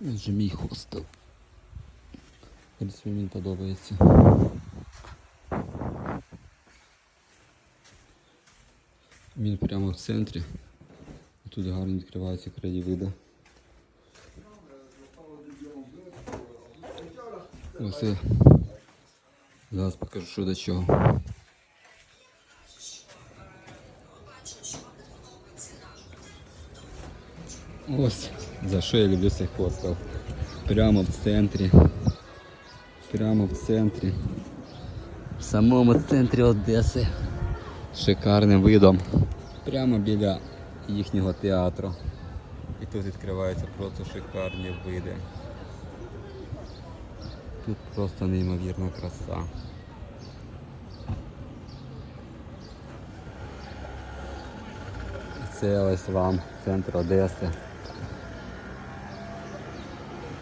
вже мій хостел. В принципі, мені подобається. Він прямо в центрі. Тут гарно відкриваються краєвиди. Ось я зараз покажу, що до чого. Ось за що я люблю цей хостел. Прямо в центрі. Прямо в центрі. В самому центрі Одеси. Шикарним видом. Прямо біля їхнього театру. І тут відкриваються просто шикарні види. Тут просто неймовірна краса. Це ось вам центр Одеси.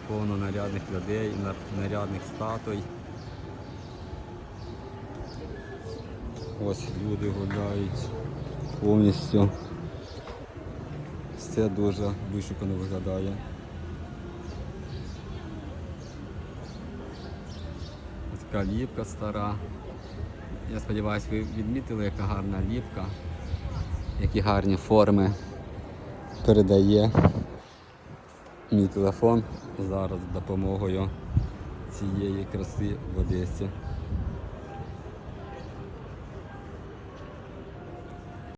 Повно нарядних людей, нарядних статуй. Ось люди гуляють повністю. Все дуже вишукано виглядає. Така ліпка стара. Я сподіваюся, ви відмітили, яка гарна ліпка, які гарні форми передає мій телефон зараз допомогою цієї краси в Одесі.